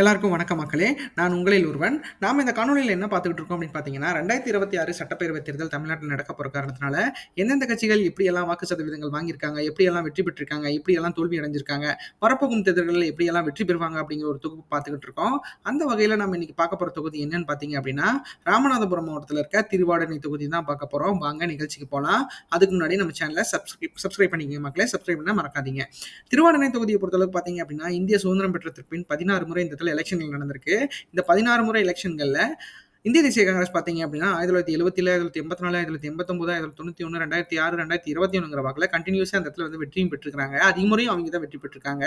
எல்லாருக்கும் வணக்கம் மக்களே. நான் உங்களில் ஒருவன். நாம் இந்த காணொலியில் என்ன பார்த்துக்கிட்டு இருக்கோம் அப்படின்னு பார்த்தீங்கன்னா ரெண்டாயிரத்தி இருபத்தி ஆறு சட்டப்பேரவை தேர்தல் தமிழ்நாட்டில் நடக்க போகிற காரணத்தினால எந்தெந்த கட்சிகள் எப்படியெல்லாம் வாக்கு சதவீதங்கள் வாங்கியிருக்காங்க எப்படியெல்லாம் வெற்றி பெற்றிருக்காங்க எப்படியெல்லாம் தோல்வி அடைஞ்சிருக்காங்க வரப்போகும் தேர்தல்களில் எப்படியெல்லாம் வெற்றி பெறுவாங்க அப்படிங்கிற ஒரு தொகுப்பு பார்த்துக்கிட்டு இருக்கோம். அந்த வகையில் நம்ம இன்னைக்கு பார்க்க போகிற தொகுதி என்னன்னு பார்த்தீங்க அப்படின்னா ராமநாதபுரம் மாவட்டத்தில் இருக்க திருவாடனை தொகுதி தான் பார்க்க போகிறோம் வாங்க நிகழ்ச்சிக்கு போகலாம் அதுக்கு முன்னாடி நம்ம சேனலை சப்ஸ்கிரைப் சப்ஸ்கிரைப் பண்ணிக்கங்க மக்களே. சப்ஸ்கிரைப் பண்ண மறக்காதீங்க. திருவாடனை தொகுதியை பொறுத்தளவுக்கு பார்த்தீங்க அப்படின்னா இந்திய சுதந்திரம் பெற்றதற்கு பின் பதினாறு முறை இந்த இடத்துல எலெக்ஷன்கள் நடந்திருக்கு. இந்த பதினாறு முறை எலெக்ஷன்களில் இந்திய தேசிய காங்கிரஸ் பார்த்தீங்க அப்படின்னா ஆயிரத்தி தொள்ளாயிரத்தி எழுபத்தி ஏழு ஆயிரத்தி எண்பத்தி நாலு ஆயிரத்தி தொள்ளாயிரத்தி எண்பத்தொம்பது ஆயிரத்தி தொண்ணூற்றி ஒன்று ரெண்டாயிரத்தி ஆறு ரெண்டாயிரத்தி இருபத்தி ஒன்றுங்கிற வாக்கில் கண்டினியூஸாக அந்த இடத்துல வந்து வெற்றியும் பெற்றிருக்காங்க அதிகமுறையும் அவங்க தான் வெற்றி பெற்றிருக்காங்க.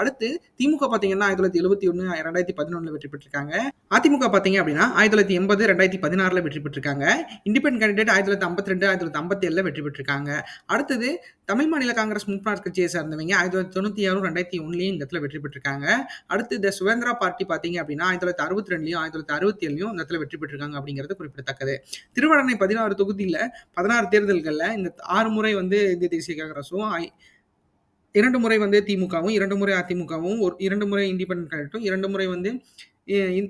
அடுத்து திமுக பார்த்தீங்கன்னா ஆயிரத்தி தொள்ளாயிரத்தி எழுபத்தி ஒன்று ரெண்டாயிரத்தி பதினொன்றில் வெற்றி பெற்றிருக்காங்க. அதிமுக பார்த்தீங்க அப்படின்னா ஆயிரத்தி தொள்ளாயிரத்தி எண்பது ரெண்டாயிரத்தி பதினாறில் வெற்றி பெற்றிருக்காங்க. இண்டிபெண்ட் கேண்டிடேட் ஆயிரத்தி தொள்ளாயிரத்தி ஐம்பத்தி ரெண்டு ஆயிரத்தி தொள்ளாயிரத்தி ஐம்பத்தி ஏழில் வெற்றி பெற்றிருக்காங்க. அடுத்தது தமிழ் மாநில காங்கிரஸ் முன்னாள் கட்சியை சார்ந்தவங்க ஆயிரத்தி தொள்ளாயிரத்தி தொண்ணூற்றி ஆறு ரெண்டாயிரத்தி ஒன்றுலையும் இந்த இடத்துல வெற்றி பெற்றிருக்காங்க. அடுத்து இந்த சுதந்திரா பார்ட்டி பார்த்தீங்க அப்படின்னா ஆயிரத்தி தொள்ளாயிரத்தி அறுபத்தி ரெண்டுலையும் ஆயிரத்தி தொள்ளாயிரத்தி அறுபத்தி ஏழுலையும் இந்த இடத்துல வெற்றி பெற்றிருக்காங்க அப்படிங்கிறது குறிப்பிடத்தக்கது. திருவண்ணை பதினாறு தொகுதியில் பதினாறு தேர்தல்களில் இந்த ஆறு முறை வந்து இந்திய தேசிய காங்கிரஸும் இரண்டு முறை வந்து திமுகவும் இரண்டு முறை அதிமுகவும் ஒரு இரண்டு முறை இண்டிபெண்ட் கேரக்டும் இரண்டு முறை வந்து இ-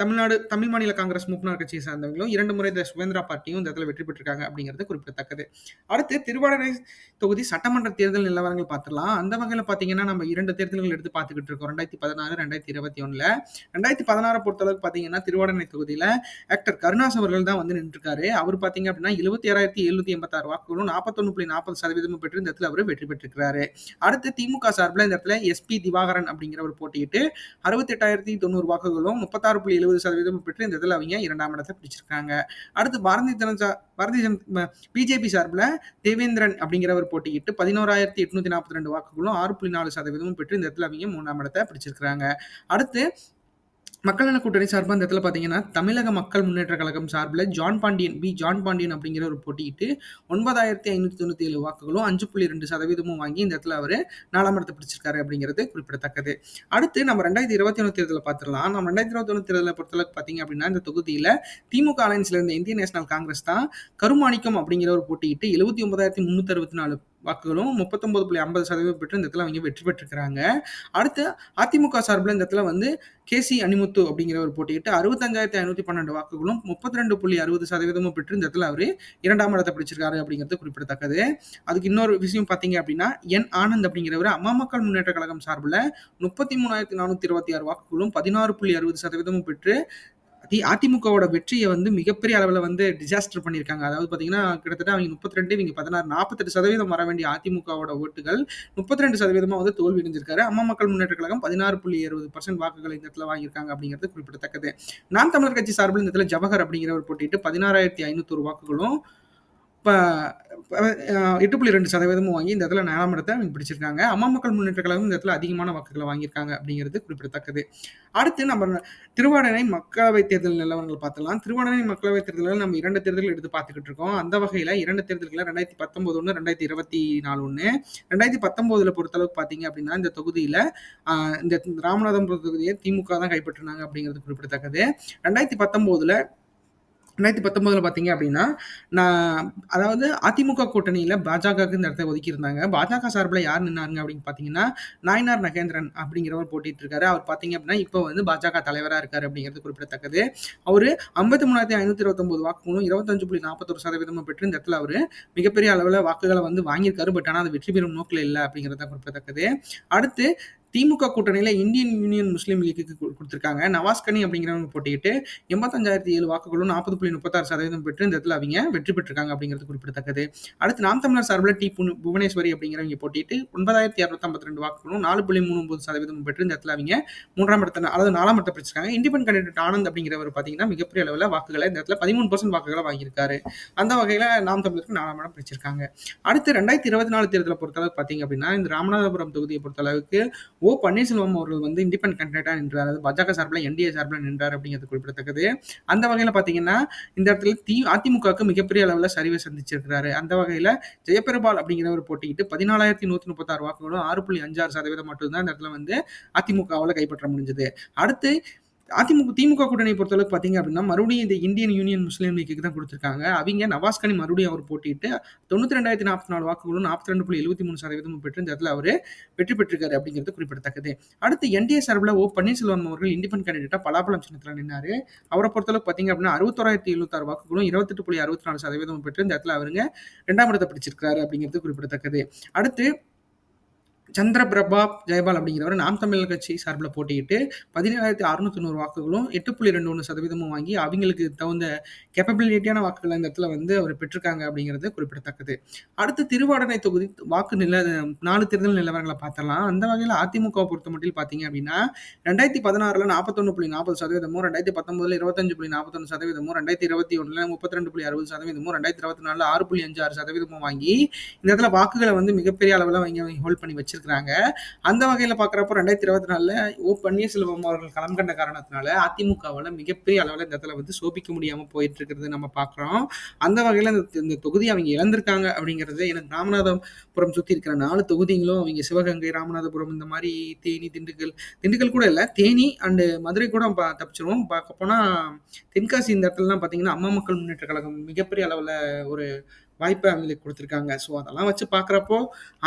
தமிழ்நாடு தமிழ் மாநில காங்கிரஸ் மூப்பனார் கட்சியை சார்ந்தவங்களும் இரண்டு முறை இந்த சுதந்திரா பார்ட்டியும் இந்த இடத்துல வெற்றி பெற்றிருக்காங்க அப்படிங்கிறது குறிப்பிடத்தக்கது. அடுத்து திருவாரூரை தொகுதி சட்டமன்ற தேர்தல் நிலவரங்கள் பார்த்துடலாம். அந்த வகையில் பார்த்தீங்கன்னா நம்ம இரண்டு தேர்தல்கள் எடுத்து பார்த்துக்கிட்டு இருக்கோம். ரெண்டாயிரத்தி பதினாறு ரெண்டாயிரத்தி இருபத்தி ஒன்றில் ரெண்டாயிரத்தி பதினாறு பொறுத்தளவுக்கு பார்த்தீங்கன்னா திருவாடனை தொகுதியில் ஆக்டர் கருணாஸ் அவர்கள் தான் வந்து நின்றுருக்காரு. அவர் பார்த்தீங்க அப்படின்னா எழுபத்தி ஆறாயிரத்தி எழுநூத்தி எண்பத்தாறு வாக்குகளும் நாற்பத்தொன்று புள்ளி நாற்பது சதவீதமும் பெற்று இந்த இடத்துல அவர் வெற்றி பெற்றிருக்கிறாரு. அடுத்து திமுக சார்பில் இந்த இடத்துல எஸ்பி திவாகரன் அப்படிங்கிற ஒரு போட்டியிட்டு அறுபத்தெட்டாயிரத்தி தொண்ணூறு வாக்குகளும் முப்பத்தாறு புள்ளி எழுபது சதவீதம் பெற்று இந்த இதில் அவங்க இரண்டாம் இடத்தை பிடிச்சிருக்காங்க. அடுத்து பாரதிய ஜனதா பாரதிய ஜன பிஜேபி சார்பில் தேவேந்திரன் அப்படிங்கிறவர் போட்டியிட்டு பதினோராயிரத்தி எட்நூத்தி நாற்பத்தி ரெண்டு வாக்குகளும் ஆறு புள்ளி நாலு சதவீதமும் பெற்று இந்த இடத்துல அவங்க மூணாம் இடத்தை பிடிச்சிருக்கிறாங்க. அடுத்து மக்கள் நல கூட்டணி சார்பாக அந்த இடத்துல பார்த்தீங்கன்னா தமிழக மக்கள் முன்னேற்ற கழகம் சார்பில் ஜான் பாண்டியன் பி ஜான் பாண்டியன் அப்படிங்கிற ஒரு போட்டியிட்டு ஒன்பதாயிரத்தி ஐநூற்றி தொண்ணூற்றி ஏழு வாக்குகளும் அஞ்சு புள்ளி ரெண்டு சதவீதமும் வாங்கி இந்த இடத்துல அவர் நாலாம் இடத்தை பிடிச்சிருக்காரு அப்படிங்கிறது குறிப்பிடத்தக்கது. அடுத்து நம்ம ரெண்டாயிரத்தி இருபத்தி ஒன்று தேர்தலில் பார்த்துடலாம் நம்ம ரெண்டாயிரத்தி இருபத்தி ஒன்று தேர்தலை பொறுத்தளவுக்கு பார்த்தீங்க அப்படின்னா இந்த தொகுதியில் திமுக அலைன்ஸ்ல இருந்த இந்திய நேஷனல் காங்கிரஸ் தான் கருமாணிக்கம் அப்படிங்கிற ஒரு போட்டியிட்டு எழுபத்தி ஒன்பதாயிரத்தி முந்நூற்றி அறுபத்தி நாலு வாக்குகளும் முப்பத்தொம்பது புள்ளி ஐம்பது சதவீதம் பெற்று இந்த இடத்துல அவங்க வெற்றி பெற்றிருக்கிறாங்க. அடுத்து அதிமுக சார்பில் இந்த இடத்துல வந்து கேசி அனிமுத்து அப்படிங்கிற ஒரு போட்டியிட்டு அறுபத்தஞ்சாயிரத்தி ஐநூற்றி பன்னெண்டு வாக்குகளும் முப்பத்தி ரெண்டு புள்ளி அறுபது சதவீதமும் பெற்று இந்த இடத்துல அவர் இரண்டாம் இடத்தை பிடிச்சிருக்காரு அப்படிங்கிறது குறிப்பிடத்தக்கது. அதுக்கு இன்னொரு விஷயம் பார்த்தீங்க அப்படின்னா என் ஆனந்த் அப்படிங்கிறவர் அம்மா மக்கள் முன்னேற்ற கழகம் சார்பில் முப்பத்தி மூணாயிரத்தி நானூற்றி இருபத்தி ஆறு வாக்குகளும் பதினாறு புள்ளி அறுபது சதவீதமும் பெற்று தி அதிமுகவோட வெற்றியை வந்து மிகப்பெரிய அளவில் வந்து டிசாஸ்டர் பண்ணியிருக்காங்க. அதாவது பார்த்தீங்கன்னா கிட்டத்தட்ட அவங்க முப்பத்தி ரெண்டு இவங்க பதினாறு நாற்பத்தெட்டு சதவீதம் வர வேண்டிய அதிமுகவோட ஓட்டுகள் முப்பத்தி ரெண்டு சதவீதமாக வந்து தோல்வி அடைஞ்சிருக்காரு அம்மா மக்கள் முன்னேற்ற கழகம் பதினாறு புள்ளி இருபது பர்சன்ட் வாக்குகள் இந்த இடத்துல வாங்கியிருக்காங்க அப்படிங்கிறது குறிப்பிடத்தக்கது. நாம் தமிழர் கட்சி சார்பில் இந்த இடத்துல ஜவஹர் அப்படிங்கிற ஒரு போட்டிட்டு பதினாறாயிரத்தி ஐநூத்தொரு வாக்குகளும் இப்போ எட்டு புள்ளி ரெண்டு சதவீதமும் வாங்கி இந்த இடத்துல நாலாம் இடத்தை அவங்க பிடிச்சிருக்காங்க. அம்மா மக்கள் முன்னேற்ற கழகம் இந்த இடத்துல அதிகமான வாக்குகளை வாங்கியிருக்காங்க அப்படிங்கிறது குறிப்பிடத்தக்கது. அடுத்து நம்ம திருவாடனை மக்களவை தேர்தல் நிலவரங்கள் பார்த்தலாம் திருவாடனை மக்களவை தேர்தலில் நம்ம இரண்டு தேர்தல் எடுத்து பார்த்துக்கிட்டு இருக்கோம். அந்த வகையில் இரண்டு தேர்தல்களில் ரெண்டாயிரத்தி பத்தொம்போது ஒன்று ரெண்டாயிரத்தி இருபத்தி நாலு ஒன்று ரெண்டாயிரத்தி பத்தொம்போதில் பொறுத்தளவுக்கு பார்த்தீங்க அப்படின்னா இந்த தொகுதியில் இந்த ராமநாதபுரம் தொகுதியை திமுக தான் கைப்பற்றினாங்க அப்படிங்கிறது குறிப்பிடத்தக்கது. ரெண்டாயிரத்தி பத்தொம்போதில் ரெண்டாயிரத்தி பத்தொம்போதில் பார்த்தீங்க அப்படின்னா நான் அதாவது அதிமுக கூட்டணியில் பாஜகவுக்கு இந்த இடத்த ஒதுக்கியிருந்தாங்க. பாஜக சார்பில் யார் நின்னாருங்க அப்படின்னு பார்த்தீங்கன்னா நாயனார் நகேந்திரன் அப்படிங்கிறவர் போட்டிட்டு இருக்காரு அவர் பார்த்தீங்க அப்படின்னா இப்போ வந்து பாஜக தலைவராக இருக்கார் அப்படிங்கிறது குறிப்பிடத்தக்கது. அவர் ஐம்பத்தி மூணாயிரத்தி ஐநூற்றி இருபத்தொம்பது வாக்குகளும் இருபத்தஞ்சு புள்ளி நாற்பத்தொரு சதவீதமும் பெற்று இந்த இடத்துல அவர் மிகப்பெரிய அளவில் வாக்குகளை வந்து வாங்கியிருக்காரு. பட் ஆனால் அது வெற்றி பெறும் நோக்கில் இல்லை அப்படிங்கிறத குறிப்பிடத்தக்கது. அடுத்து திமுக கூட்டணியில் இந்தியன் யூனியன் முஸ்லீம் லீக்கு கொடுத்துருக்காங்க. கொடுத்திருக்காங்க நவாஸ்கனி அப்படிங்கிறவங்க போட்டியிட்டு எண்பத்தஞ்சாயிரத்தி ஏழு வாக்குகளும் நாற்பது புள்ளி முப்பத்தாறு சதவீதம் பெற்று இந்த இடத்துல அவங்க வெற்றி பெற்றிருக்காங்க அப்படிங்கிறது குறிப்பிடத்தக்கது. அடுத்து நாம் தமிழர் சார்பில் டி புனு- புவனேஸ்வரி அப்படிங்கிறவங்க போட்டிட்டு ஒன்பதாயிரத்தி இரநூத்தம்பத்தி ரெண்டு வாக்குகளும் நாலு புள்ளி மூணு ஒன்பது சதவீதம் பெற்று இந்த இடத்துல அவங்க மூன்றாம் இடத்துல அதாவது நாலாம் இடத்தை பிடிச்சிருக்காங்க இண்டிபெண்ட் கேண்டிடேட் ஆனந்த் அப்படிங்கிறவர் பார்த்தீங்கன்னா மிகப்பெரிய அளவில் வாக்குகளை இந்த இடத்துல பதிமூணு பர்சன்ட் வாக்குகளை வாங்கியிருக்காரு. அந்த வகையில் நாம் தமிழருக்கு நாலாம் இடம் பிடிச்சிருக்காங்க அடுத்து ரெண்டாயிரத்தி இருபத்தி நாலு தேர்தலை பொறுத்தளவுக்கு பார்த்தீங்க அப்படின்னா இந்த ராமநாதபுரம் தொகுதியை பொறுத்தளவுக்கு ஓ பன்னீர்செல்வம் அவர்கள் வந்து இண்டிபெண்ட் கேண்டிடேட்டாக நின்றார். அதாவது பாஜக சார்பில் என்டிஏ சார்பில் நின்றார் அப்படிங்கிறது குறிப்பிடத்தக்கது. அந்த வகையில் பார்த்தீங்கன்னா இந்த இடத்துல தி அதிமுகவுக்கு மிகப்பெரிய அளவில் சரிவை சந்திச்சிருக்கிறாரு. அந்த வகையில் ஜெயபெருபால் அப்படிங்கிற ஒரு பதினாலாயிரத்தி நூற்றி முப்பத்தாறு வாக்குகளும் ஆறு புள்ளி அஞ்சாறு சதவீதம் மட்டும்தான் இந்த இடத்துல வந்து அதிமுகவால் கைப்பற்ற முடிஞ்சது. அடுத்து அதிமுக திமுக கூட்டணி பொறுத்தளவுக்கு பார்த்தீங்க அப்படின்னா, மறுபடியும் இந்த இந்தியன் யூனியன் முஸ்லீம் லீக்கு தான் கொடுத்துருக்காங்க அவங்க நவாஸ் கனி மறுபடியும் அவர் போட்டியிட்டு 92,044 வாக்குகளும் 42.73% பெற்று இந்த இடத்துல அவர் வெற்றி பெற்றிருக்காரு அப்படிங்கிறது குறிப்பிடத்தக்கது. அடுத்து என்டிஏ சார்பில் ஓ. பன்னீர்செல்வம் அவர்கள் இண்டிபெண்ட் கேண்டிடேட்டா பலாப்பழம் சின்னத்தில் நின்னாரு. அவரை பொறுத்தளவுக்கு பார்த்தீங்க அப்படின்னா, 61,706 வாக்குகளும் 28.64% பெற்று இந்த இடத்துல அவருங்க ரெண்டாம் இடத்தை பிடிச்சிருக்காரு அப்படிங்கிறது குறிப்பிடத்தக்கது. அடுத்து சந்திர பிரபா ஜெயபால் அப்படிங்கிறவர் நாம் தமிழர் கட்சி சார்பில் போட்டியிட்டு பதினேழாயிரத்தி அறுநூத்தி நூறு வாக்குகளும் எட்டு புள்ளி ரெண்டு ஒன்று சதவீதமும் வாங்கி அவங்களுக்கு தகுந்த கேப்பபிலிட்டியான வாக்குகளை அந்த இடத்துல வந்து அவர் பெற்றிருக்காங்க அப்படிங்கிறது குறிப்பிடத்தக்கது. அடுத்து திருவாடனை தொகுதி வாக்கு நில நாலு தேர்தல் நிலவரங்களை பார்த்தலாம் அந்த வகையில் அதிமுக பொறுத்த மட்டும் பார்த்தீங்க அப்படின்னா ரெண்டாயிரத்தி பதினாறில் நாற்பத்தொன்று புள்ளி நாற்பது சதவீதமும் ரெண்டாயிரத்தி பத்தொன்பதுல இருபத்தஞ்சு புள்ளி நாற்பத்தொன்று சதவீதமும் ரெண்டாயிரத்தி இருபத்தி ஒன்றில் முப்பத்தி ரெண்டு புள்ளி அறுபது சதவீதமும் ரெண்டாயிரத்தி இருபத்தி நாலில் ஆறு புள்ளி அஞ்சு ஆறு சதவீதமும் வாங்கி இந்த இடத்துல வாக்குகளை வந்து மிகப்பெரிய அளவில் அவங்க ஹோல்ட் பண்ணி வச்சு வச்சிருக்கிறாங்க அந்த வகையில பார்க்குறப்போ 2024ல ஓ. பன்னீர்செல்வம் அவர்கள் களம் கண்ட காரணத்தினால அதிமுகவால மிகப்பெரிய அளவுல இந்த இடத்துல வந்து சோபிக்க முடியாம போயிட்டு இருக்கிறது நம்ம பார்க்குறோம். அந்த வகையில இந்த இந்த அவங்க இழந்திருக்காங்க அப்படிங்கிறது எனக்கு ராமநாதபுரம் சுத்தி இருக்கிற நாலு தொகுதிகளும் அவங்க சிவகங்கை, ராமநாதபுரம் இந்த மாதிரி தேனி, திண்டுக்கல் திண்டுக்கல் கூட இல்ல. தேனி அண்டு மதுரை கூட பா தப்பிச்சுருவோம். பார்க்க போனா தென்காசி இந்த இடத்துலலாம் பார்த்தீங்கன்னா, அம்மா மக்கள் முன்னேற்ற கழகம் மிகப்பெரிய அளவுல ஒரு வாய்ப்பை அவங்களுக்கு கொடுத்துருக்காங்க. ஸோ அதெல்லாம் வச்சு பார்க்குறப்போ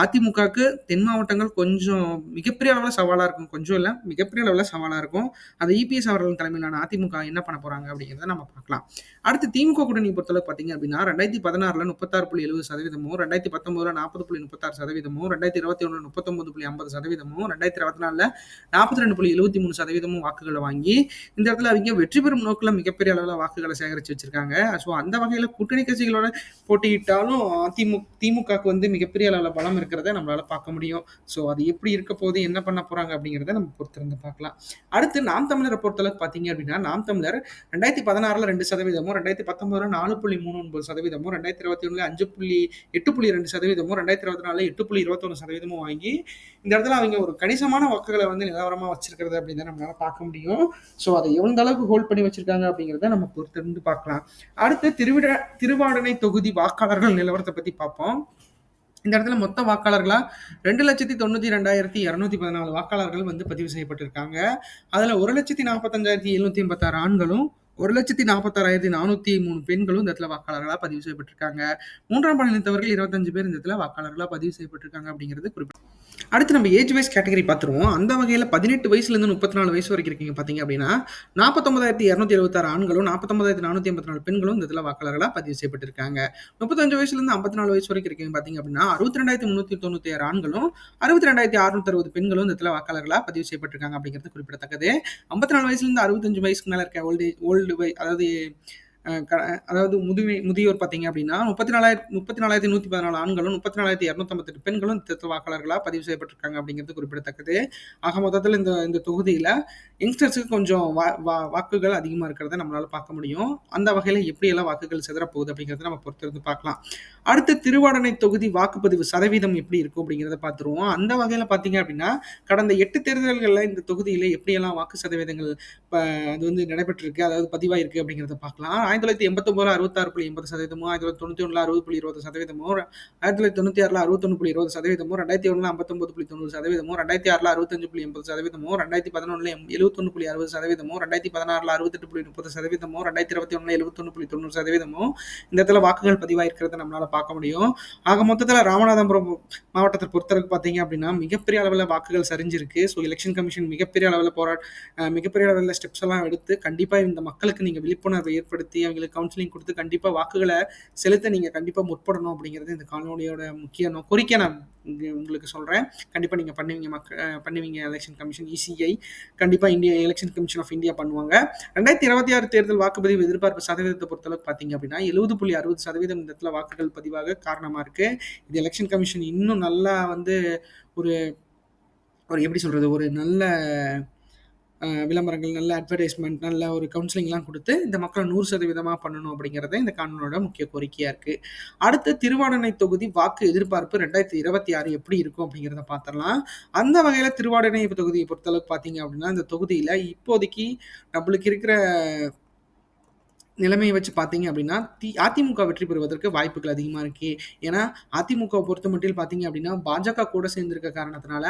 அதிமுகவுக்கு தென் மாவட்டங்கள் கொஞ்சம் மிகப்பெரிய அளவில் சவாலாக இருக்கும். கொஞ்சம் இல்லை மிகப்பெரிய அளவில் சவாலாக இருக்கும். அந்த இபிஎஸ் அவர்கள் தலைமையிலான அதிமுக என்ன பண்ண போகிறாங்க அப்படிங்கிறத நம்ம பார்க்கலாம். அடுத்து திமுக கூட்டணி பொறுத்தளவு பார்த்தீங்க அப்படின்னா ரெண்டாயிரத்தி பதினாறுல முப்பத்தாறு புள்ளி எழுபது சதவீதமும் ரெண்டாயிரத்தி பத்தொம்போதுல நாற்பது புள்ளி முப்பத்தாறு சதவீதமும் ரெண்டாயிரத்தி இருபத்தி ஒன்று முப்பத்தொம்பது புள்ளி ஐம்பது சதவீதமும் ரெண்டாயிரத்தி இருபத்தி நாலில் நாற்பத்தி ரெண்டு புள்ளி எழுபத்தி மூணு சதவீதமும் வாக்குகளை வாங்கி இந்த இடத்துல அவங்க வெற்றி பெறும் நோக்கில் மிகப்பெரிய அளவில் வாக்குகளை சேகரித்து வச்சிருக்காங்க. ஸோ அந்த வகையில் கூட்டணி கட்சிகளோட போட்டி போட்டியிட்டாலும் திமுக திமுகவுக்கு வந்து மிகப்பெரிய அளவில் பலம் இருக்கிறத நம்மளால பார்க்க முடியும். ஸோ அது எப்படி இருக்க போது என்ன பண்ண போறாங்க அப்படிங்கிறத நம்ம பொறுத்திருந்து பார்க்கலாம். அடுத்து நாம் தமிழரை பொறுத்தளவுக்கு பார்த்தீங்க அப்படின்னா, நாம் தமிழர் 2016ல 2%மும், 2019ல 4.39%மும், 2021ல 5.8.2%மும், 2024ல 8.21%மும் வாங்கி இந்த இடத்துல அவங்க ஒரு கணிசமான வாக்குகளை வந்து நிலவரமாக வச்சிருக்கிறது அப்படின்னு தான் நம்மளால பார்க்க முடியும். ஸோ அதை எந்த அளவுக்கு ஹோல்ட் பண்ணி வச்சிருக்காங்க அப்படிங்கிறத நம்ம பொறுத்திருந்து பார்க்கலாம். அடுத்து திருவிட திருவாடனை தொகுதி வாக்காளர்கள் நிலவரத்தை பற்றி பார்ப்போம். இந்த இடத்துல மொத்த வாக்காளர்களாக ரெண்டு லட்சத்தி தொண்ணூற்றி ரெண்டாயிரத்தி இரநூத்தி பதினாலு வாக்காளர்கள் வந்து பதிவு செய்யப்பட்டிருக்காங்க. அதில் ஒரு லட்சத்தி நாற்பத்தஞ்சாயிரத்தி எழுநூற்றி ஐம்பத்தாறு ஆண்களும் ஒரு லட்சத்தி நாற்பத்தாறாயிரத்தி நானூற்றி மூணு பெண்களும் இந்த இடத்துல வாக்காளர்களாக பதிவு செய்யப்பட்டிருக்காங்க. மூன்றாம் பாலினத்தவர்கள் இருபத்தஞ்சு பேர் இந்த இடத்துல வாக்காளர்களாக பதிவு செய்யப்பட்டிருக்காங்க அப்படிங்கிறது குறிப்பிட்ட அடுத்து நம்ம ஏஜ் வைஸ் கேட்டகரி பார்த்துருவோம். அந்த வகையில் பதினெட்டு வயசுலேருந்து முப்பத்தி நாலு வயசு வரைக்கும் இருக்கீங்க பார்த்தீங்க அப்படின்னா நாற்பத்தொம்பதாயிரத்தி இரநூத்தி எழுபத்தாறு ஆண்களும் நாற்பத்தொம்பதாயிரத்தி நானூற்றி ஐம்பத்தி நாலு பெண்களும் இந்த இதில் வாக்காளர்களாக பதிவு செய்யப்பட்டிருக்காங்க. முப்பத்தஞ்சு வயசுலேருந்து ஐம்பத்தி நாலு வயசு வரைக்கும் இருக்கீங்க பார்த்தீங்க அப்படின்னா அறுபத்தி ரெண்டாயிரத்தி முந்நூற்றி தொண்ணூற்றி ஆறு ஆண்களும் அறுபத்தி ரெண்டாயிரத்தி அறுநூத்தி அறுபது பெண்களும் இந்த இதில் வாக்காளர்களாக பதிவு செய்யப்பட்டிருக்காங்க அப்படிங்கிறது குறிப்பிடத்தக்கது. ஐம்பத்தி நாலு வயசுலேருந்து அறுபத்தஞ்சு வயசுக்கு மேலே இருக்க ஓல்டு ஓல்டு அதாவது அதாவது முதுமை முதியோர் பார்த்தீங்க அப்படின்னா, 34,000 34,114 ஆண்களும், 34,258 பெண்களும் திருத்த வாக்காளர்களாக பதிவு செய்யப்பட்டிருக்காங்க அப்படிங்கிறது குறிப்பிடத்தக்கது. ஆக மொத்தத்தில் இந்த இந்த தொகுதியில் யங்ஸ்டர்ஸுக்கு கொஞ்சம் வா வா வாக்குகள் அதிகமாக இருக்கிறத நம்மளால் பார்க்க முடியும். அந்த வகையில் எப்படியெல்லாம் வாக்குகள் சிதறப்போகுது அப்படிங்கிறத நம்ம பொறுத்திருந்து பார்க்கலாம். அடுத்து திருவாடனை தொகுதி வாக்குப்பதிவு சதவீதம் எப்படி இருக்கும் அப்படிங்கிறத பார்த்துருவோம். அந்த வகையில் பார்த்தீங்க அப்படின்னா, கடந்த எட்டு தேர்தல்களில் இந்த தொகுதியில் எப்படியெல்லாம் வாக்கு சதவீதங்கள் இப்போ அது வந்து நடைபெற்றிருக்கு, அதாவது பதிவாயிருக்கு அப்படிங்கிறத பார்க்கலாம். தொள்ளாயிரத்தி தொள்ளாயிரத்தி எண்பத்தொம்போதுல அறுபத்தாறு புள்ளி எண்பது சதவீதமோ ஆயிரத்தி தொள்ளாயிரத்தி தொண்ணூற்றி ஒன்றில் அறுபது புள்ளி இருபது சதவீதமோ ஆயிரத்தி தொள்ளாயிரத்தி தொண்ணூற்றி ஆறில் அறுபத்தொன்று புள்ளி இருபது சதவீதமோ ரெண்டாயிரத்தி ஒன்றில் ஐம்பத்தொம்பது புள்ளி தொண்ணூறு சதவீதமோ ரெண்டாயிரத்தி ஆறில் அறுபத்தஞ்சு புள்ளி எண்பது சதவீதமோ ரெண்டாயிரத்தி பதினொன்றில் எழுபத்தொன்னு புள்ளி அறுபது சதவீதமோ ரெண்டாயிரத்தி பதினாறில் அறுபத்தெட்டு புள்ளி முப்பது சதவீதமோ ரெண்டாயிரத்தி இருபத்தி ஒன்றில் எழுபத்தொன்று புள்ளி தொண்ணூறு சதவீதமும் இந்த இடத்துல வாக்குகள் பதிவாயிருக்கிறத நம்மளால பார்க்க முடியும். ஆக மொத்தத்தில் ராமநாதபுரம் மாவட்டத்தை பொறுத்தவரைக்கும் பார்த்தீங்க அப்படின்னா மிகப்பெரிய அளவில் வாக்குகள் சரிஞ்சிருக்கு. ஸோ எலெக்ஷன் கமிஷன் மிகப்பெரிய அளவில் போராட் மிகப்பெரிய அளவில் ஸ்டெப்ஸ் எல்லாம் எடுத்து கண்டிப்பாக இந்த மக்களுக்கு நீங்கள் விழிப்புணர்வை ஏற்படுத்தி அவங்களுக்கு கவுன்சிலிங் கொடுத்து கண்டிப்பாக வாக்குகளை செலுத்த நீங்கள் கண்டிப்பாக முற்படணும் அப்படிங்கிறது இந்த காணொளியோட முக்கிய நோ கோரிக்கை நான் உங்களுக்கு சொல்கிறேன் கண்டிப்பாக நீங்கள் பண்ணுவீங்க மக்க பண்ணுவீங்க எலெக்ஷன் கமிஷன் இசிஐ கண்டிப்பாக India election commission of India பண்ணுவாங்க. 2026 தேர்தல் வாக்குப்பதிவு எதிர்பார்ப்பு சதவீதத்தை பொறுத்தளவுக்கு பார்த்தீங்க அப்படின்னா, 70.60% இந்த இடத்துல வாக்குகள் பதிவாக காரணமாக இருக்குது இது எலெக்ஷன் கமிஷன் இன்னும் நல்லா வந்து ஒரு ஒரு எப்படி சொல்கிறது ஒரு நல்ல விளம்பரங்கள், நல்ல அட்வர்டைஸ்மெண்ட் நல்ல ஒரு கவுன்சிலிங்லாம் கொடுத்து இந்த மக்களை நூறு சதவீதமாக பண்ணணும் அப்படிங்கிறத இந்த கானூனோட முக்கிய கோரிக்கையாக இருக்குது அடுத்து திருவாடனை தொகுதி வாக்கு எதிர்பார்ப்பு 2026 எப்படி இருக்கும் அப்படிங்கிறத பார்த்துடலாம் அந்த வகையில் திருவாடனை தொகுதியை பொறுத்தளவுக்கு பார்த்தீங்க அப்படின்னா, இந்த தொகுதியில் இப்போதைக்கு நம்மளுக்கு இருக்கிற நிலைமையை வச்சு பார்த்தீங்க அப்படின்னா தி அதிமுக வெற்றி பெறுவதற்கு வாய்ப்புகள் அதிகமாக இருக்கு. ஏன்னா அதிமுகவை பொறுத்த மட்டும் பார்த்தீங்க அப்படின்னா பாஜக கூட சேர்ந்திருக்க காரணத்தினால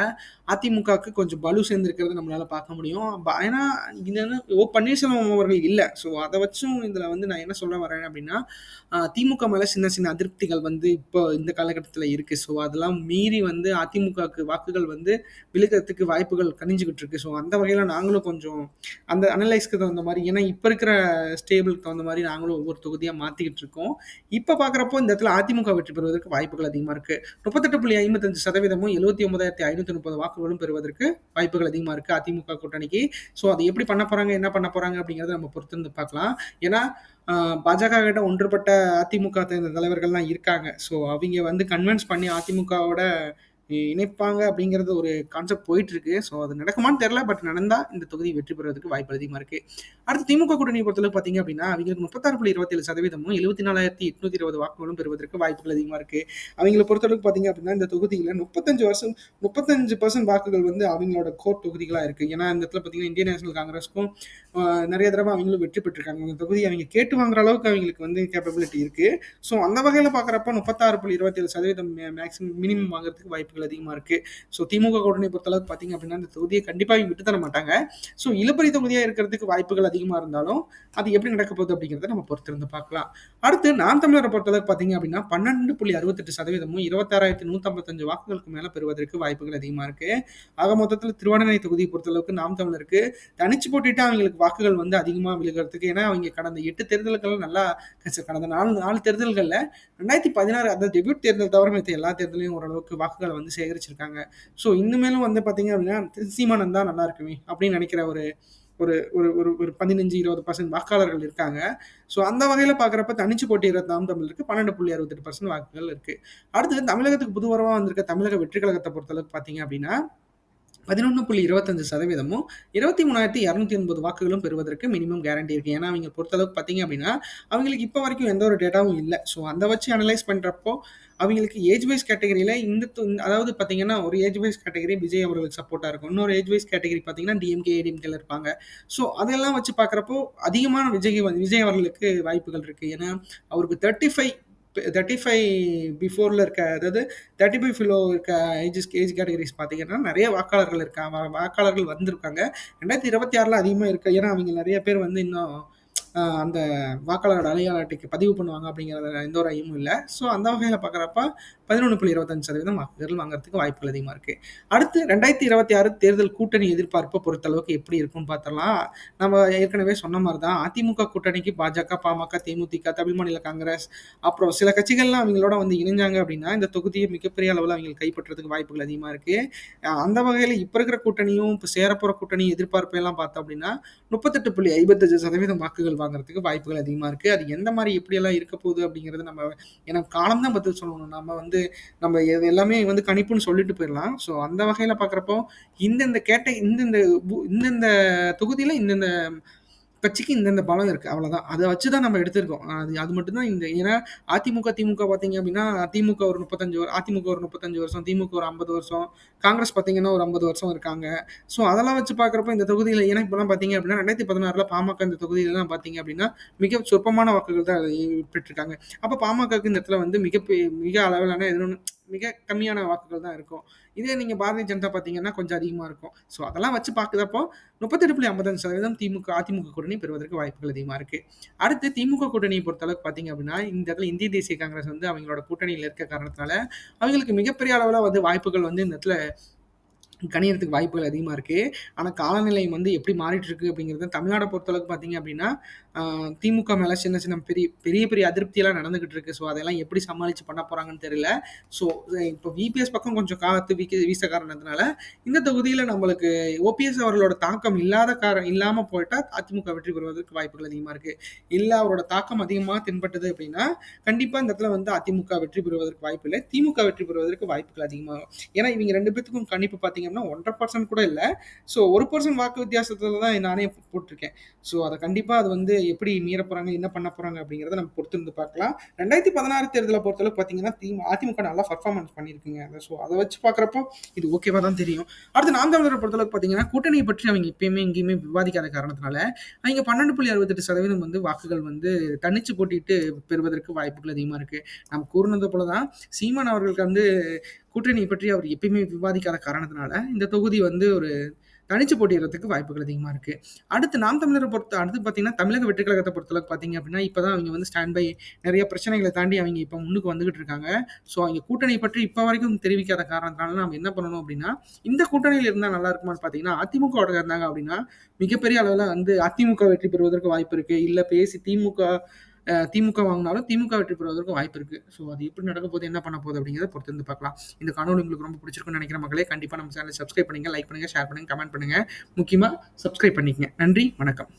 அதிமுகவுக்கு கொஞ்சம் பலு சேர்ந்திருக்கிறத நம்மளால பார்க்க முடியும். ப- ஏன்னா இது ஓ பன்னீர்செல்வம் அவர்கள் இல்லை. ஸோ அதை வச்சும் இதில் வந்து நான் என்ன சொல்ல வரேன் அப்படின்னா திமுக மேலே சின்ன சின்ன அதிருப்திகள் வந்து இப்போ இந்த காலகட்டத்தில் இருக்கு. ஸோ அதெல்லாம் மீறி வந்து அதிமுகவுக்கு வாக்குகள் வந்து விழுக்கிறதுக்கு வாய்ப்புகள் கணிஞ்சுக்கிட்டு இருக்கு. ஸோ அந்த வகையில் நாங்களும் கொஞ்சம் அந்த அனலைஸ்க்கு தகுந்த மாதிரி ஏன்னா இப்போ இருக்கிற ஸ்டேபிளுக்கு தகுந்த மாதிரி நாங்களும் ஒவ்வொரு தொகுதியாக மாற்றிக்கிட்டு இருக்கோம். இப்போ பார்க்குறப்போ இந்த இடத்துல அதிமுக வெற்றி பெறுவதற்கு வாய்ப்புகள் அதிகமாக இருக்குது முப்பத்தெட்டு புள்ளி ஐம்பத்தஞ்சு சதவீதமும் எழுபத்தி ஒன்பதாயிரத்தி ஐநூற்றி முப்பது வாக்குகளும் பெறுவதற்கு வாய்ப்புகள் அதிகமாக இருக்குது அதிமுக கூட்டணிக்கு. ஸோ அதை எப்படி பண்ண போகிறாங்க என்ன பண்ண போகிறாங்க அப்படிங்கிறத நம்ம பொறுத்திருந்து பார்க்கலாம் ஏன்னா பாஜக கிட்ட ஒன்றுபட்ட அதிமுக தலைவர்கள்லாம் இருக்காங்க. ஸோ அவங்க வந்து கன்வின்ஸ் பண்ணி அதிமுகவோட இணைப்பாங்க அப்படிங்கிறது ஒரு கான்செப்ட் போயிட்டு இருக்கு ஸோ அது நடக்குமான்னு தெரியல பட் நடந்தா இந்த தொகுதி வெற்றி பெறுவதற்கு வாய்ப்பு அதிகமாக இருக்கு. அடுத்து திமுக கூட்டணி பொறுத்தளவு பார்த்தீங்க அப்படின்னா அவங்களுக்கு முப்பத்தாறு புள்ளி இருபத்தேழு சதவீதமும் எழுபத்தி நாலாயிரத்தி எட்நூத்தி இருபது வாக்குகளும் பெறுவதற்கு வாய்ப்புகள் அதிகமாக இருக்கு. அவங்களை பொறுத்தளவுக்கு பார்த்தீங்க அப்படின்னா இந்த தொகுதியில் முப்பத்தஞ்சு வருஷம் முப்பத்தஞ்சு பர்சன்ட் வாக்குகள் வந்து அவங்களோட கோர் தொகுதிகளாக இருக்கு. ஏன்னா இந்த இடத்துல பார்த்தீங்கன்னா இந்தியன் நேஷனல் காங்கிரஸ்க்கும் நிறைய தடவை அவங்களும் வெற்றி பெற்றிருக்காங்க. இந்த தொகுதி அவங்க கேட்டு வாங்குற அளவுக்கு அவங்களுக்கு வந்து கேப்பபிலிட்டி இருக்கு. ஸோ அந்த வகையில் பார்க்குறப்ப முப்பத்தாறு புள்ளி இருபத்தேழு சதவீதம் மேக்ஸிமம் மினிமம் வாங்குறதுக்கு வாய்ப்புகள் அதிகமாக இருக்கு. ஸோ திமுக கூட்டணி பொறுத்தளவுக்கு பார்த்தீங்க அப்படின்னா இந்த தொகுதியை கண்டிப்பாக அவங்க விட்டு தர மாட்டாங்க. ஸோ இழுபறி தொகுதியாக இருக்கிறதுக்கு வாய்ப்புகள் அதிகமாக இருந்தாலும் அது எப்படி நடக்க போகுது அப்படிங்கிறத நம்ம பொறுத்திருந்து பார்க்கலாம். அடுத்து நாம் தமிழரை பொறுத்தளவுக்கு பார்த்தீங்க அப்படின்னா பன்னெண்டு புள்ளி அறுபத்தெட்டு சதவீதமும் இருபத்தாறாயிரத்தி நூற்றம்பத்தஞ்சு வாக்குகளுக்கு மேலே பெறுவதற்கு வாய்ப்புகள் அதிகமாக இருக்கு. ஆக மொத்தத்தில் திருவாரணை தொகுதியை பொறுத்தளவுக்கு நாம் தமிழருக்கு தனிச்சு போட்டுட்டு அவங்களுக்கு வாக்குகள் வந்து அதிகமாக விழுகிறதுக்கு ஏன்னா அவங்க கடந்த எட்டு தேர்தல்கள் நல்லா கடந்த நாலு நாலு தேர்தல்களில் ரெண்டாயிரத்தி பதினாறு அந்த டெபியூட் தேர்தல் தவிர மற்ற எல்லா தேர்தலையும் ஓரளவுக்கு வாக்குகளை வந்து சேகரிச்சிருக்காங்க. ஸோ இன்னுமேலும் வந்து பார்த்தீங்க அப்படின்னா சீமானந்த் தான் நல்லா இருக்குமே அப்படின்னு நினைக்கிற ஒரு ஒரு ஒரு ஒரு ஒரு பதினஞ்சு இருபது பர்சன்ட் வாக்காளர்கள் இருக்காங்க. ஸோ அந்த வகையில் பார்க்குறப்ப தனிச்சு போட்டியிட தமிழ் தமிழருக்கு பன்னெண்டு புள்ளி அறுபத்தெட்டு பர்சன்ட் வாக்குகள் இருக்குது அடுத்து தமிழகத்துக்கு புதுவரமாக வந்திருக்க தமிழக வெற்றி கழகத்தை பொறுத்தளவுக்கு பார்த்தீங்க அப்படின்னா பதினொன்று புள்ளி இருபத்தஞ்சு சதவீதமும் இருபத்தி மூணாயிரத்தி இரநூத்தி எண்பது வாக்குகளும் பெறுவதற்கு மினிமம் கேரண்டி இருக்கு. ஏன்னா அவங்க பொறுத்தளவுக்கு பார்த்தீங்க அப்படின்னா அவங்களுக்கு இப்போ வரைக்கும் எந்த ஒரு டேட்டாவும் இல்லை. ஸோ அந்த வச்சு அனலைஸ் பண்ணுறப்போ அவங்களுக்கு ஏஜ் வைஸ் கேட்டகரியில் இந்த அதாவது பார்த்தீங்கன்னா ஒரு ஏஜ் வைஸ் கேட்டகரி விஜய் அவர்களுக்கு சப்போர்ட்டாக இருக்கும். இன்னொரு ஏஜ் வைஸ் கேட்டகரி பார்த்தீங்கன்னா டிஎம்கே ஏடிஎம்கேல இருப்பாங்க. ஸோ அதெல்லாம் வச்சு பார்க்குறப்போ அதிகமான விஜய் விஜய் அவர்களுக்கு வாய்ப்புகள் இருக்குது ஏன்னா அவருக்கு தேர்ட்டி ஃபைவ் தேர்ட்டி ஃபைவ் பிஃபோரில் இருக்க அதாவது தேர்ட்டி ஃபைவ் ஃபிலோ இருக்க ஏஜஸ் ஏஜ் கேட்டகரிஸ் பார்த்தீங்கன்னா நிறைய வாக்காளர்கள் இருக்காங்க வாக்காளர்கள் வந்திருக்காங்க. ரெண்டாயிரத்தி இருபத்தி ஆறில் அதிகமாக இருக்கு. ஏன்னா அவங்க நிறைய பேர் வந்து இன்னும் அந்த வாக்காளரோட அடையாள அட்டைக்கு பதிவு பண்ணுவாங்க அப்படிங்கிறத எந்த ஒரு ஐயமும் இல்லை. ஸோ அந்த வகையில் பார்க்குறப்ப பதினொன்று புள்ளி இருபத்தஞ்சு சதவீதம் வாக்குகள் வாங்குறதுக்கு வாய்ப்புகள் அதிகமாக இருக்குது அடுத்து ரெண்டாயிரத்தி இருபத்தி ஆறு தேர்தல் கூட்டணி எதிர்பார்ப்பை பொறுத்தளவுக்கு எப்படி இருக்கும்னு பார்த்தலாம் நம்ம ஏற்கனவே சொன்ன மாதிரி தான் அதிமுக கூட்டணிக்கு பாஜக பாமக தேமுதிக தமிழ் மாநில காங்கிரஸ் அப்புறம் சில கட்சிகள்லாம் அவங்களோட வந்து இணைஞ்சாங்க அப்படின்னா இந்த தொகுதியை மிகப்பெரிய அளவில் அவங்க கைப்பற்றுறதுக்கு வாய்ப்புகள் அதிகமாக இருக்கு. அந்த வகையில் இப்போ இருக்கிற கூட்டணியும் இப்போ சேரப்போகிற கூட்டணி எதிர்பார்ப்பெல்லாம் பார்த்தோம் அப்படின்னா முப்பத்தெட்டு புள்ளி ஐம்பத்தஞ்சு சதவீதம் வாக்குகள் வாங்குறதுக்கு வாய்ப்புகள் அதிகமாக இருக்கு. அது எந்த மாதிரி எப்படியெல்லாம் இருக்க போகுது அப்படிங்கிறது நம்ம எனக்கு காலம் தான் பதில் சொல்லணும். நம்ம வந்து நம்ம எல்லாமே வந்து கணிப்புன்னு சொல்லிட்டு போயிடலாம். ஸோ அந்த வகையில் பார்க்குறப்போ இந்தந்த கேட்ட இந்தந்த இந்தந்த தொகுதியில் இந்தந்த கட்சிக்கு இந்தந்த பலம் இருக்கு அவ்வளவுதான். அதை வச்சு தான் நம்ம எடுத்திருக்கோம். அது அது மட்டும்தான் இந்த ஏன்னா அதிமுக திமுக பார்த்தீங்க அப்படின்னா திமுக ஒரு முப்பத்தஞ்சு வரு- அதிமுக ஒரு முப்பத்தஞ்சு வருஷம் திமுக ஒரு ஐம்பது வருஷம் காங்கிரஸ் பார்த்தீங்கன்னா ஒரு ஐம்பது வருஷம் இருக்காங்க. ஸோ அதெல்லாம் வச்சு பார்க்குறப்ப இந்த தொகுதியில் ஏன்னா இப்போலாம் பார்த்தீங்க அப்படின்னா ரெண்டாயிரத்தி பதினாறில் பாமக இந்த தொகுதியிலலாம் பார்த்தீங்க அப்படின்னா மிக சொற்பமான வாக்குகள் தான் பெற்றிருக்காங்க. அப்போ பாமகக்கு இந்த இடத்துல வந்து மிக பெ- மிக அளவிலான எதுன்னு மிக கம்மியான வாக்குகள் தான் இருக்கும். இதே நீங்கள் பாரதிய ஜனதா பார்த்தீங்கன்னா கொஞ்சம் அதிகமாக இருக்கும். ஸோ அதெல்லாம் வச்சு பார்க்குறப்போ முப்பத்தெட்டு புள்ளி ஐம்பத்தஞ்சு சதவீதம் திமுக அதிமுக கூட்டணி பெறுவதற்கு வாய்ப்புகள் அதிகமாக இருக்கு. அடுத்து திமுக கூட்டணியை பொறுத்தளவுக்கு பார்த்தீங்க அப்படின்னா இந்த இடத்துல இந்திய தேசிய காங்கிரஸ் வந்து அவங்களோட கூட்டணியில் இருக்க காரணத்தினால அவங்களுக்கு மிகப்பெரிய அளவில் வந்து வாய்ப்புகள் வந்து இந்த இடத்துல கணியறதுக்கு வாய்ப்புகள் அதிகமாக இருக்குது ஆனால் காலநிலை வந்து எப்படி மாறிட்டு இருக்கு அப்படிங்கிறது தமிழ்நாடை பொறுத்தளவுக்கு பார்த்தீங்க அப்படின்னா திமுக மேலே சின்ன சின்ன பெரிய பெரிய பெரிய அதிருப்தியெல்லாம் நடந்துகிட்டு இருக்கு. ஸோ அதெல்லாம் எப்படி சமாளித்து பண்ண போகிறாங்கன்னு தெரியல. ஸோ இப்போ விபிஎஸ் பக்கம் கொஞ்சம் காத்து வீக்க வீச காரணத்தினால இந்த தொகுதியில் நம்மளுக்கு ஓபிஎஸ் அவர்களோட தாக்கம் இல்லாத காரணம் இல்லாமல் போயிட்டா அதிமுக வெற்றி பெறுவதற்கு வாய்ப்புகள் அதிகமாக இருக்குது இல்லை அவரோட தாக்கம் அதிகமாக தென்பட்டது அப்படின்னா கண்டிப்பாக இந்த இடத்துல வந்து அதிமுக வெற்றி பெறுவதற்கு வாய்ப்பு இல்லை. திமுக வெற்றி பெறுவதற்கு வாய்ப்புகள் அதிகமாகும் ஏன்னா இவங்க ரெண்டு பேத்துக்கும் கணிப்பு பார்த்தீங்கன்னா ஒன்றரை பர்சன்ட் கூட இல்லை. ஸோ ஒரு பர்சன்ட் வாக்கு வித்தியாசத்தில் தான் நானே போட்டிருக்கேன். ஸோ அதை கண்டிப்பாக அது வந்து எப்படி மீற போகிறாங்க என்ன பண்ண போகிறாங்க அப்படிங்கிறத நம்ம பொறுத்திருந்து பார்க்கலாம். ரெண்டாயிரத்தி பதினாறு தேர்தலை பொறுத்தளவு பார்த்தீங்கன்னா திமுக அதிமுக நல்லா பர்ஃபார்மன்ஸ் பண்ணியிருக்குங்க. ஸோ அதை வச்சு பார்க்குறப்போ இது ஓகேவா தான் தெரியும். அடுத்து நாம் தமிழரை பொறுத்தளவுக்கு பார்த்தீங்கன்னா கூட்டணியை பற்றி அவங்க எப்பயுமே எங்கேயுமே விவாதிக்காத காரணத்தினால அவங்க பன்னெண்டு புள்ளி அறுபத்தெட்டு சதவீதம் வந்து வாக்குகள் வந்து தனிச்சு போட்டிட்டு பெறுவதற்கு வாய்ப்புகள் அதிகமாக இருக்குது நம்ம கூறினது போல தான் சீமான் அவர்களுக்கு வந்து கூட்டணியை பற்றி அவர் எப்பயுமே விவாதிக்காத காரணத்தினால இந்த தொகுதி வந்து ஒரு தனிச்சு போட்டிடுறதுக்கு வாய்ப்புகள் அதிகமாக இருக்குது அடுத்து நாம் தமிழரை பொறுத்த அடுத்து பார்த்தீங்கன்னா தமிழக வெற்றி கழகத்தை பொறுத்தளவுக்கு பார்த்தீங்க அப்படின்னா இப்போ தான் அவங்க வந்து ஸ்டாண்ட் பை நிறைய பிரச்சனைகளை தாண்டி அவங்க இப்போ முன்னுக்கு வந்துகிட்டு இருக்காங்க. ஸோ அவங்க கூட்டணி பற்றி இப்போ வரைக்கும் தெரிவிக்காத காரணத்தினால நம்ம என்ன பண்ணணும் அப்படின்னா இந்த கூட்டணியில் இருந்தால் நல்லா இருக்குமான்னு பார்த்தீங்கன்னா அதிமுக இருந்தாங்க அப்படின்னா மிகப்பெரிய அளவில் வந்து அதிமுக வெற்றி பெறுவதற்கு வாய்ப்பு இருக்குது இல்லை பேசி திமுக திமுக வாங்கினாலும் திமுக வெற்றி பெறுவதற்கு வாய்ப்பு இருக்கு. ஸோ அது எப்படி நடக்க போது என்ன பண்ண போகுது அப்படிங்கிறத பொறுத்து வந்து பார்க்கலாம். இந்த காணொலி உங்களுக்கு ரொம்ப பிடிச்சிருக்குன்னு நினைக்கிற மக்களே. கண்டிப்பாக நம்ம சேனல் சப்ஸ்கிரைப் பண்ணுங்க லைக் பண்ணுங்க ஷேர் பண்ணுங்க கமெண்ட் பண்ணுங்க. முக்கியமாக சப்ஸ்கிரைப் பண்ணிக்கங்க. நன்றி வணக்கம்.